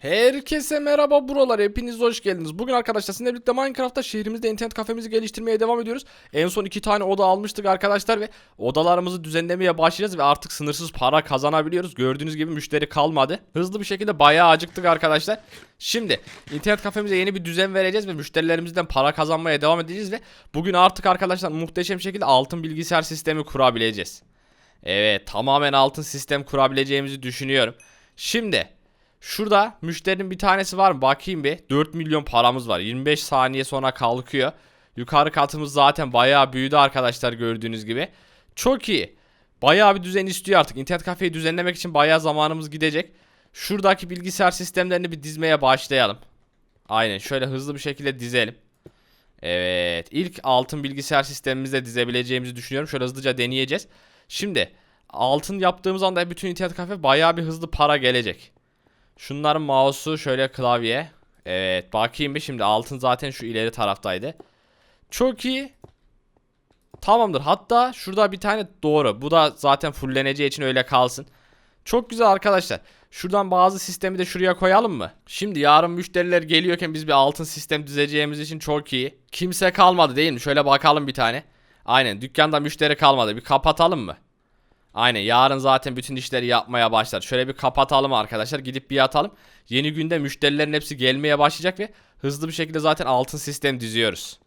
Herkese merhaba buralar hepiniz hoş geldiniz. Bugün arkadaşlar sizinle birlikte Minecraft'ta şehrimizde internet kafemizi geliştirmeye devam ediyoruz. En son iki tane oda almıştık arkadaşlar ve odalarımızı düzenlemeye başlayacağız ve artık sınırsız para kazanabiliyoruz. Gördüğünüz gibi müşteri kalmadı. Hızlı bir şekilde bayağı acıktık arkadaşlar. Şimdi internet kafemize yeni bir düzen vereceğiz ve müşterilerimizden para kazanmaya devam edeceğiz ve bugün artık arkadaşlar muhteşem şekilde altın bilgisayar sistemi kurabileceğiz. Evet tamamen altın sistem kurabileceğimizi düşünüyorum. Şimdi Şurada müşterinin bir tanesi var mı? Bakayım bir. 4 milyon paramız var. 25 saniye sonra kalkıyor. Yukarı katımız zaten bayağı büyüdü arkadaşlar gördüğünüz gibi. Çok iyi. Bayağı bir düzen istiyor artık. İnternet kafeyi düzenlemek için bayağı zamanımız gidecek. Şuradaki bilgisayar sistemlerini bir dizmeye başlayalım. Aynen şöyle hızlı bir şekilde dizelim. Evet ilk altın bilgisayar sistemimizde dizebileceğimizi düşünüyorum. Şöyle hızlıca deneyeceğiz. Şimdi altın yaptığımız anda bütün internet kafe bayağı bir hızlı para gelecek. Şunların mouse'u şöyle klavye. Evet bakayım bir şimdi altın zaten şu ileri taraftaydı. Çok iyi. Tamamdır. Hatta şurada bir tane doğru. Bu da zaten fulleneceği için öyle kalsın. Çok güzel arkadaşlar. Şuradan bazı sistemi de şuraya koyalım mı? Şimdi yarın müşteriler geliyorken biz bir altın sistem dizeceğimiz için çok iyi. Kimse kalmadı değil mi? Şöyle bakalım bir tane. Aynen dükkanda müşteri kalmadı. Bir kapatalım mı? Aynen yarın zaten bütün işleri yapmaya başlar. Şöyle bir kapatalım arkadaşlar. Gidip bir yatalım. Yeni günde müşterilerin hepsi gelmeye başlayacak ve hızlı bir şekilde zaten altın sistem diziyoruz.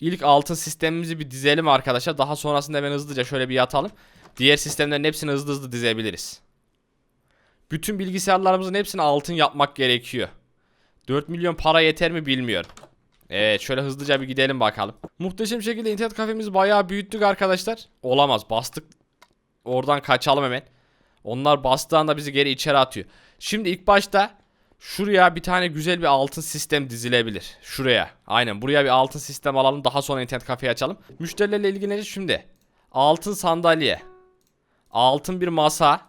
İlk altın sistemimizi bir dizelim arkadaşlar. Daha sonrasında hemen hızlıca şöyle bir yatalım. Diğer sistemlerin hepsini hızlı hızlı dizebiliriz. Bütün bilgisayarlarımızın hepsini altın yapmak gerekiyor. 4 milyon para yeter mi bilmiyorum. Evet şöyle hızlıca bir gidelim bakalım. Muhteşem şekilde internet kafemizi bayağı büyüttük arkadaşlar. Olamaz bastık Oradan kaçalım hemen. Onlar bastığında bizi geri içeri atıyor. Şimdi ilk başta şuraya bir tane güzel bir altın sistem dizilebilir. Şuraya. Aynen buraya bir altın sistem alalım. Daha sonra internet kafeyi açalım. Müşterilerle ilgileneceğiz şimdi. Altın sandalye. Altın bir masa.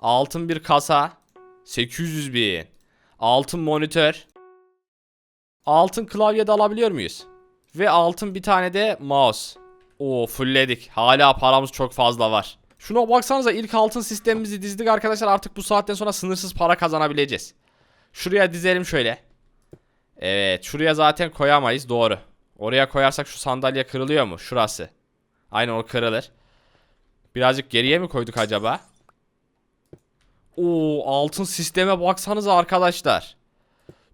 Altın bir kasa. 800 bin. Altın monitör. Altın klavye de alabiliyor muyuz? Ve altın bir tane de mouse. Oo fullledik. Hala paramız çok fazla var. Şuna baksanıza ilk altın sistemimizi dizdik arkadaşlar. Artık bu saatten sonra sınırsız para kazanabileceğiz. Şuraya dizelim şöyle. Evet şuraya zaten koyamayız doğru. Oraya koyarsak şu sandalye kırılıyor mu? Şurası. Aynen o kırılır. Birazcık geriye mi koyduk acaba? Oo altın sisteme baksanıza arkadaşlar.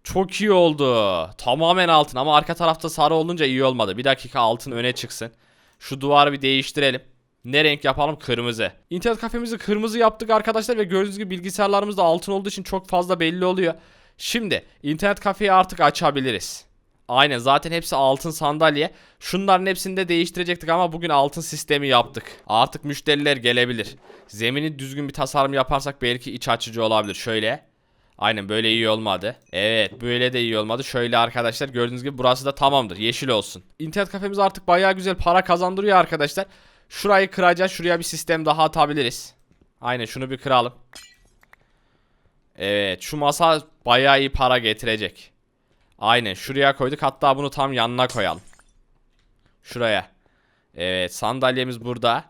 Çok iyi oldu. Tamamen altın ama arka tarafta sarı olunca iyi olmadı. Bir dakika altın öne çıksın. Şu duvarı bir değiştirelim. Ne renk yapalım? Kırmızı. İnternet kafemizi kırmızı yaptık arkadaşlar ve gördüğünüz gibi bilgisayarlarımız da altın olduğu için çok fazla belli oluyor. Şimdi internet kafeyi artık açabiliriz. Aynen zaten hepsi altın sandalye. Şunların hepsini de değiştirecektik ama bugün altın sistemi yaptık. Artık müşteriler gelebilir. Zemini düzgün bir tasarım yaparsak belki iç açıcı olabilir. Şöyle. Aynen böyle iyi olmadı. Evet böyle de iyi olmadı. Şöyle arkadaşlar gördüğünüz gibi burası da tamamdır. Yeşil olsun. İnternet kafemiz artık bayağı güzel para kazandırıyor arkadaşlar. Şurayı kıracağız. Şuraya bir sistem daha atabiliriz. Aynen şunu bir kıralım. Evet şu masa bayağı iyi para getirecek. Aynen şuraya koyduk. Hatta bunu tam yanına koyalım. Şuraya. Evet sandalyemiz burada.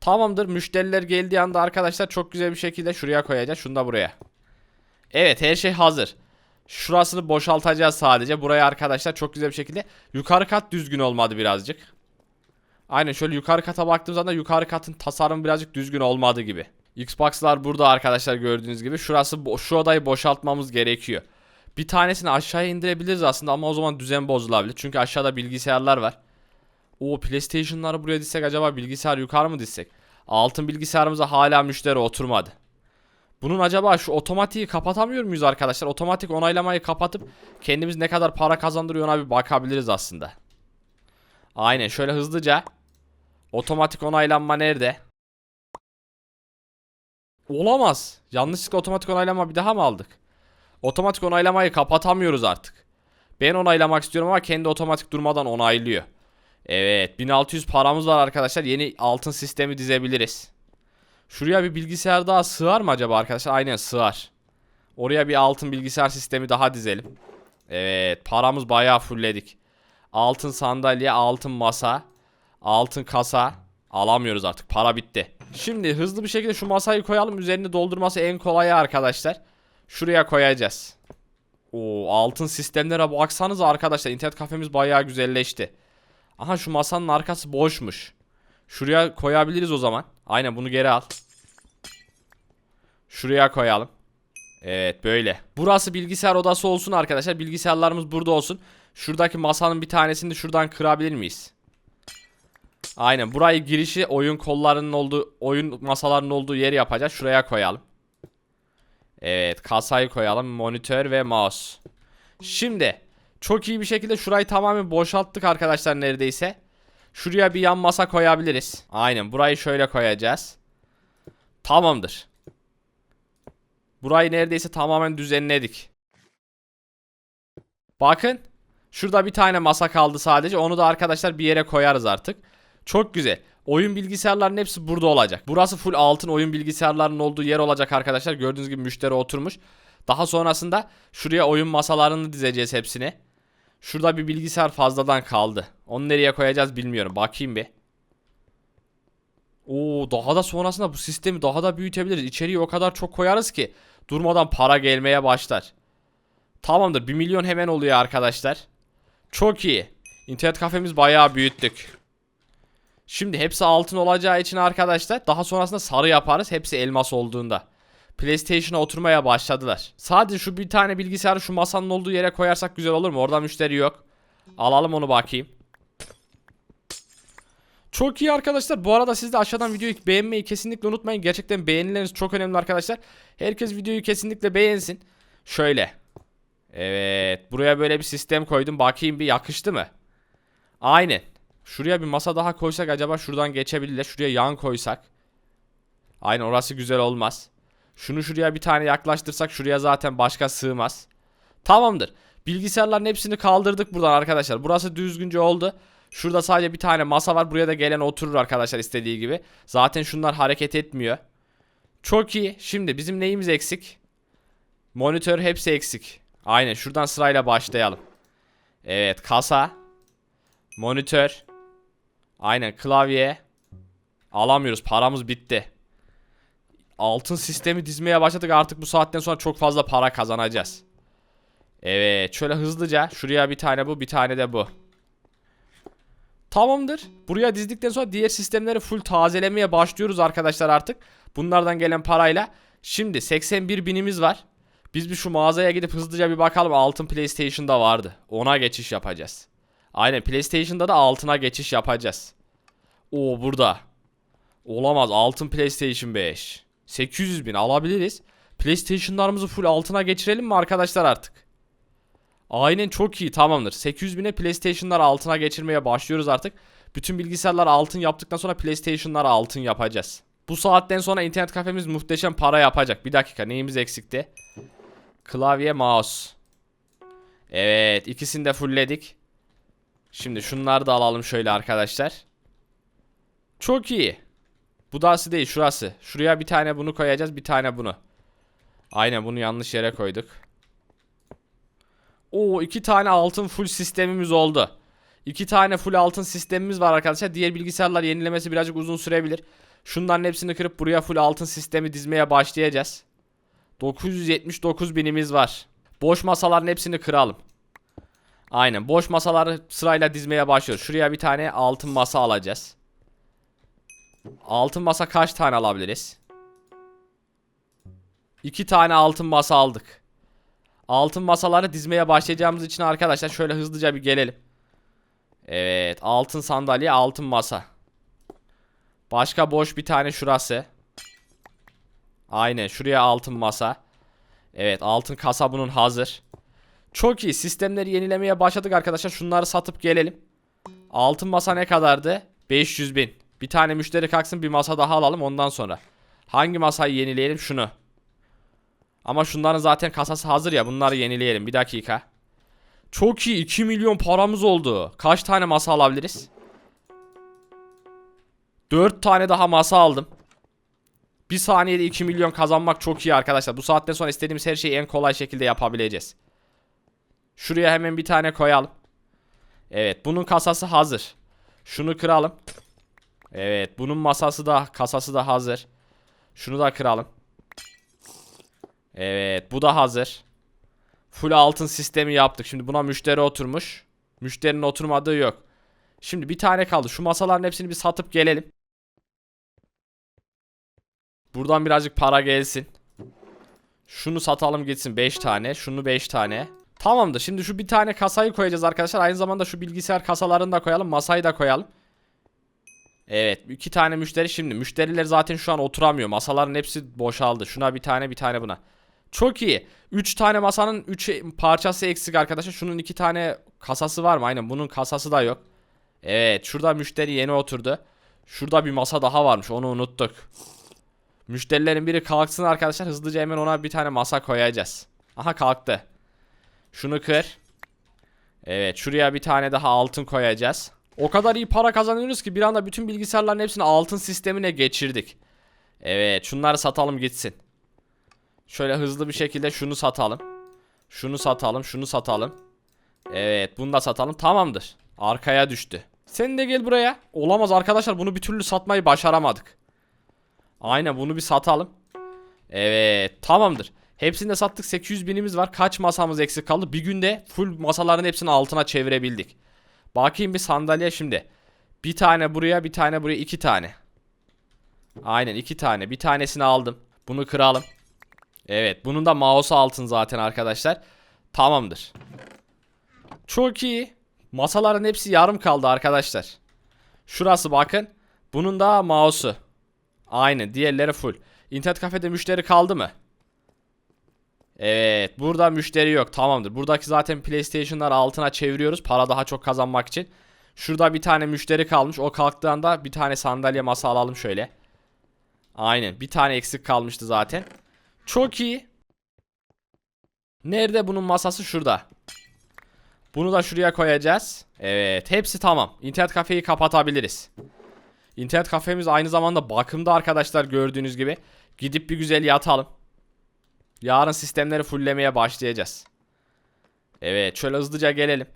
Tamamdır. Müşteriler geldiği anda arkadaşlar çok güzel bir şekilde şuraya koyacağız. Şunu da buraya. Evet her şey hazır. Şurasını boşaltacağız sadece. Buraya arkadaşlar çok güzel bir şekilde. Yukarı kat düzgün olmadı birazcık. Aynen şöyle yukarı kata baktığım zaman yukarı katın tasarımı birazcık düzgün olmadı gibi. Xbox'lar burada arkadaşlar gördüğünüz gibi. Şurası şu odayı boşaltmamız gerekiyor. Bir tanesini aşağıya indirebiliriz aslında ama o zaman düzen bozulabilir. Çünkü aşağıda bilgisayarlar var. O PlayStation'ları buraya dizsek acaba bilgisayar yukarı mı dizsek? Altın bilgisayarımıza hala müşteri oturmadı. Bunun acaba şu otomatiği kapatamıyor muyuz arkadaşlar? Otomatik onaylamayı kapatıp kendimiz ne kadar para kazandırıyor ona bir bakabiliriz aslında. Aynen şöyle hızlıca. Otomatik onaylanma nerede? Olamaz. Yanlışlıkla otomatik onaylama bir daha mı aldık? Otomatik onaylamayı kapatamıyoruz artık. Ben onaylamak istiyorum ama kendi otomatik durmadan onaylıyor. Evet 1600 paramız var arkadaşlar. Yeni altın sistemi dizebiliriz. Şuraya bir bilgisayar daha sığar mı acaba arkadaşlar? Aynen sığar. Oraya bir altın bilgisayar sistemi daha dizelim. Evet paramız bayağı fullledik. Altın sandalye, altın masa, altın kasa. Alamıyoruz artık para bitti. Şimdi hızlı bir şekilde şu masayı koyalım. Üzerini doldurması en kolayı arkadaşlar. Şuraya koyacağız. Oo altın sistemlere baksanıza arkadaşlar. internet kafemiz bayağı güzelleşti. Aha şu masanın arkası boşmuş. Şuraya koyabiliriz o zaman. Aynen bunu geri al. Şuraya koyalım. Evet böyle. Burası bilgisayar odası olsun arkadaşlar. Bilgisayarlarımız burada olsun. Şuradaki masanın bir tanesini de şuradan kırabilir miyiz? Aynen. Burayı girişi oyun kollarının olduğu, oyun masalarının olduğu yeri yapacağız. Şuraya koyalım. Evet, kasayı koyalım. Monitör ve mouse. Şimdi çok iyi bir şekilde şurayı tamamen boşalttık arkadaşlar neredeyse. Şuraya bir yan masa koyabiliriz. Aynen burayı şöyle koyacağız. Tamamdır. Burayı neredeyse tamamen düzenledik. Bakın. Şurada bir tane masa kaldı sadece. Onu da arkadaşlar bir yere koyarız artık. Çok güzel. Oyun bilgisayarlarının hepsi burada olacak. Burası full altın oyun bilgisayarlarının olduğu yer olacak arkadaşlar. Gördüğünüz gibi müşteri oturmuş. Daha sonrasında şuraya oyun masalarını dizeceğiz hepsini. Şurada bir bilgisayar fazladan kaldı. Onu nereye koyacağız bilmiyorum. Bakayım bir. Oo daha da sonrasında bu sistemi daha da büyütebiliriz. İçeriye o kadar çok koyarız ki durmadan para gelmeye başlar. Tamamdır 1 milyon hemen oluyor arkadaşlar. Çok iyi. İnternet kafemiz bayağı büyüttük. Şimdi hepsi altın olacağı için arkadaşlar daha sonrasında sarı yaparız hepsi elmas olduğunda. PlayStation'a oturmaya başladılar. Sadece şu bir tane bilgisayarı şu masanın olduğu yere koyarsak güzel olur mu? Orada müşteri yok. Alalım onu bakayım. Çok iyi arkadaşlar. Bu arada siz de aşağıdan videoyu beğenmeyi kesinlikle unutmayın. Gerçekten beğenileriniz çok önemli arkadaşlar. Herkes videoyu kesinlikle beğensin. Şöyle. Evet. Buraya böyle bir sistem koydum. Bakayım bir yakıştı mı? Aynen. Şuraya bir masa daha koysak acaba şuradan geçebilirler. Şuraya yan koysak. Aynen orası güzel olmaz. Şunu şuraya bir tane yaklaştırsak şuraya zaten başka sığmaz. Tamamdır. Bilgisayarların hepsini kaldırdık buradan arkadaşlar. Burası düzgünce oldu. Şurada sadece bir tane masa var. Buraya da gelen oturur arkadaşlar istediği gibi. Zaten şunlar hareket etmiyor. Çok iyi. Şimdi bizim neyimiz eksik? Monitör hepsi eksik. Aynen şuradan sırayla başlayalım. Evet kasa. Monitör. Aynen klavye. Alamıyoruz paramız bitti. Altın sistemi dizmeye başladık artık bu saatten sonra çok fazla para kazanacağız. Evet şöyle hızlıca şuraya bir tane bu bir tane de bu. Tamamdır. Buraya dizdikten sonra diğer sistemleri full tazelemeye başlıyoruz arkadaşlar artık. Bunlardan gelen parayla. Şimdi 81 binimiz var. Biz bir şu mağazaya gidip hızlıca bir bakalım altın PlayStation'da vardı. Ona geçiş yapacağız. Aynen PlayStation'da da altına geçiş yapacağız. Oo burada. Olamaz altın PlayStation 5. 800 bin alabiliriz. PlayStation'larımızı full altına geçirelim mi arkadaşlar artık? Aynen çok iyi tamamdır. 800 bine PlayStation'lar altına geçirmeye başlıyoruz artık. Bütün bilgisayarlar altın yaptıktan sonra PlayStation'ları altın yapacağız. Bu saatten sonra internet kafemiz muhteşem para yapacak. Bir dakika neyimiz eksikti? Klavye mouse. Evet ikisini de fullledik. Şimdi şunları da alalım şöyle arkadaşlar. Çok iyi. Bu dası değil şurası. Şuraya bir tane bunu koyacağız bir tane bunu. Aynen bunu yanlış yere koyduk. Oo iki tane altın full sistemimiz oldu. İki tane full altın sistemimiz var arkadaşlar. Diğer bilgisayarlar yenilemesi birazcık uzun sürebilir. Şunların hepsini kırıp buraya full altın sistemi dizmeye başlayacağız. 979 binimiz var. Boş masaların hepsini kıralım. Aynen boş masaları sırayla dizmeye başlıyoruz. Şuraya bir tane altın masa alacağız. Altın masa kaç tane alabiliriz? İki tane altın masa aldık. Altın masaları dizmeye başlayacağımız için arkadaşlar şöyle hızlıca bir gelelim. Evet altın sandalye altın masa. Başka boş bir tane şurası. Aynen şuraya altın masa. Evet altın kasa bunun hazır. Çok iyi sistemleri yenilemeye başladık arkadaşlar. Şunları satıp gelelim. Altın masa ne kadardı? 500 bin. Bir tane müşteri kalksın bir masa daha alalım ondan sonra. Hangi masayı yenileyelim? Şunu. Ama şunların zaten kasası hazır ya. Bunları yenileyelim. Bir dakika. Çok iyi. 2 milyon paramız oldu. Kaç tane masa alabiliriz? 4 tane daha masa aldım. Bir saniyede 2 milyon kazanmak çok iyi arkadaşlar. Bu saatten sonra istediğimiz her şeyi en kolay şekilde yapabileceğiz. Şuraya hemen bir tane koyalım. Evet bunun kasası hazır. Şunu kıralım. Evet bunun masası da kasası da hazır. Şunu da kıralım. Evet bu da hazır. Full altın sistemi yaptık. Şimdi buna müşteri oturmuş. Müşterinin oturmadığı yok. Şimdi bir tane kaldı. Şu masaların hepsini bir satıp gelelim. Buradan birazcık para gelsin. Şunu satalım gitsin 5 tane. Şunu 5 tane. Tamamdır. Şimdi şu bir tane kasayı koyacağız arkadaşlar. Aynı zamanda şu bilgisayar kasalarını da koyalım. Masayı da koyalım. Evet. iki tane müşteri şimdi. Müşteriler zaten şu an oturamıyor. Masaların hepsi boşaldı. Şuna bir tane bir tane buna. Çok iyi. 3 tane masanın 3 parçası eksik arkadaşlar. Şunun 2 tane kasası var mı? Aynen bunun kasası da yok. Evet şurada müşteri yeni oturdu. Şurada bir masa daha varmış onu unuttuk. Müşterilerin biri kalksın arkadaşlar. Hızlıca hemen ona bir tane masa koyacağız. Aha kalktı. Şunu kır. Evet şuraya bir tane daha altın koyacağız. O kadar iyi para kazanıyoruz ki bir anda bütün bilgisayarların hepsini altın sistemine geçirdik. Evet şunları satalım gitsin. Şöyle hızlı bir şekilde şunu satalım. Şunu satalım, şunu satalım. Evet, bunu da satalım. Tamamdır. Arkaya düştü. Sen de gel buraya. Olamaz arkadaşlar, bunu bir türlü satmayı başaramadık. Aynen bunu bir satalım. Evet, tamamdır. Hepsini de sattık. 800 binimiz var. Kaç masamız eksik kaldı? Bir günde full masaların hepsini altına çevirebildik. Bakayım bir sandalye şimdi. Bir tane buraya, bir tane buraya, iki tane. Aynen iki tane. Bir tanesini aldım. Bunu kıralım. Evet bunun da mouse altın zaten arkadaşlar. Tamamdır. Çok iyi. Masaların hepsi yarım kaldı arkadaşlar. Şurası bakın. Bunun da mouse'u. Aynı diğerleri full. İnternet kafede müşteri kaldı mı? Evet burada müşteri yok tamamdır. Buradaki zaten PlayStation'lar altına çeviriyoruz para daha çok kazanmak için. Şurada bir tane müşteri kalmış. O kalktığında bir tane sandalye masa alalım şöyle. Aynen bir tane eksik kalmıştı zaten. Çok iyi. Nerede bunun masası? Şurada. Bunu da şuraya koyacağız. Evet hepsi tamam. İnternet kafeyi kapatabiliriz. İnternet kafemiz aynı zamanda bakımda arkadaşlar gördüğünüz gibi. Gidip bir güzel yatalım. Yarın sistemleri fulllemeye başlayacağız. Evet şöyle hızlıca gelelim.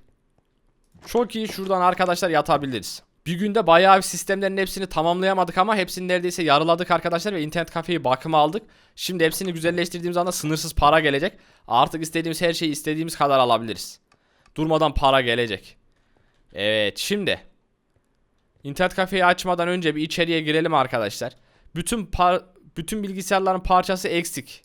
Çok iyi şuradan arkadaşlar yatabiliriz. Bir günde bayağı bir sistemlerin hepsini tamamlayamadık ama hepsini neredeyse yarıladık arkadaşlar ve internet kafeyi bakıma aldık. Şimdi hepsini güzelleştirdiğimiz anda sınırsız para gelecek. Artık istediğimiz her şeyi istediğimiz kadar alabiliriz. Durmadan para gelecek. Evet şimdi. İnternet kafeyi açmadan önce bir içeriye girelim arkadaşlar. Bütün par bütün bilgisayarların parçası eksik.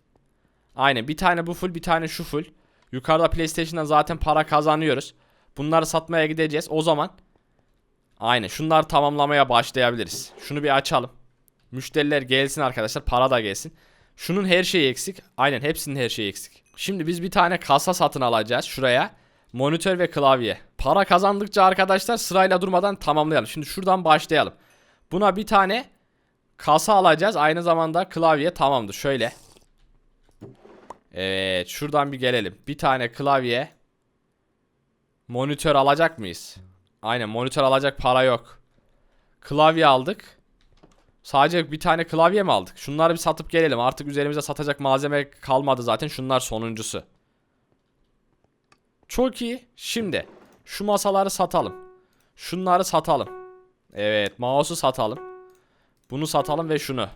Aynen bir tane bu full bir tane şu full. Yukarıda PlayStation'dan zaten para kazanıyoruz. Bunları satmaya gideceğiz. O zaman Aynen şunları tamamlamaya başlayabiliriz. Şunu bir açalım. Müşteriler gelsin arkadaşlar para da gelsin. Şunun her şeyi eksik. Aynen hepsinin her şeyi eksik. Şimdi biz bir tane kasa satın alacağız şuraya. Monitör ve klavye. Para kazandıkça arkadaşlar sırayla durmadan tamamlayalım. Şimdi şuradan başlayalım. Buna bir tane kasa alacağız. Aynı zamanda klavye tamamdır. Şöyle. Evet şuradan bir gelelim. Bir tane klavye. Monitör alacak mıyız? Aynen monitör alacak para yok. Klavye aldık. Sadece bir tane klavye mi aldık? Şunları bir satıp gelelim. Artık üzerimize satacak malzeme kalmadı zaten. Şunlar sonuncusu. Çok iyi. Şimdi şu masaları satalım. Şunları satalım. Evet, mouse'u satalım. Bunu satalım ve şunu.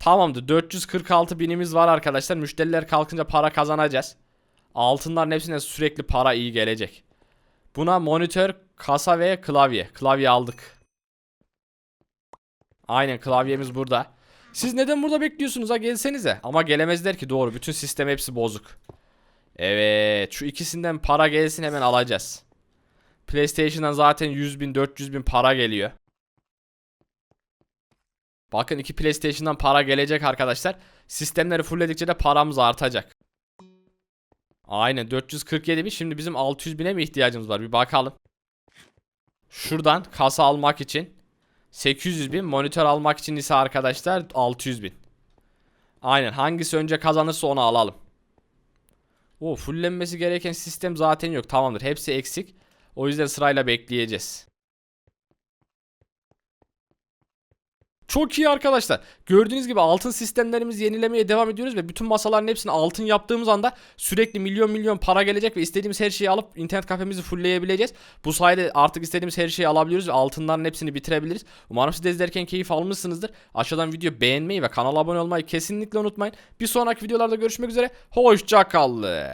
Tamamdır. 446 binimiz var arkadaşlar. Müşteriler kalkınca para kazanacağız. Altınların hepsine sürekli para iyi gelecek. Buna monitör, kasa ve klavye. Klavye aldık. Aynen klavyemiz burada. Siz neden burada bekliyorsunuz ha gelsenize. Ama gelemezler ki doğru. Bütün sistem hepsi bozuk. Evet şu ikisinden para gelsin hemen alacağız. PlayStation'dan zaten 100 bin 400 bin para geliyor. Bakın iki PlayStation'dan para gelecek arkadaşlar. Sistemleri fullledikçe de paramız artacak. Aynen 447 bin. Şimdi bizim 600 bine mi ihtiyacımız var? Bir bakalım. Şuradan kasa almak için 800 bin. Monitör almak için ise arkadaşlar 600 bin. Aynen hangisi önce kazanırsa onu alalım. O fullenmesi gereken sistem zaten yok. Tamamdır. Hepsi eksik. O yüzden sırayla bekleyeceğiz. Çok iyi arkadaşlar. Gördüğünüz gibi altın sistemlerimizi yenilemeye devam ediyoruz ve bütün masaların hepsini altın yaptığımız anda sürekli milyon milyon para gelecek ve istediğimiz her şeyi alıp internet kafemizi fullleyebileceğiz. Bu sayede artık istediğimiz her şeyi alabiliyoruz ve altınların hepsini bitirebiliriz. Umarım siz de izlerken keyif almışsınızdır. Aşağıdan video beğenmeyi ve kanala abone olmayı kesinlikle unutmayın. Bir sonraki videolarda görüşmek üzere. Hoşça kalın.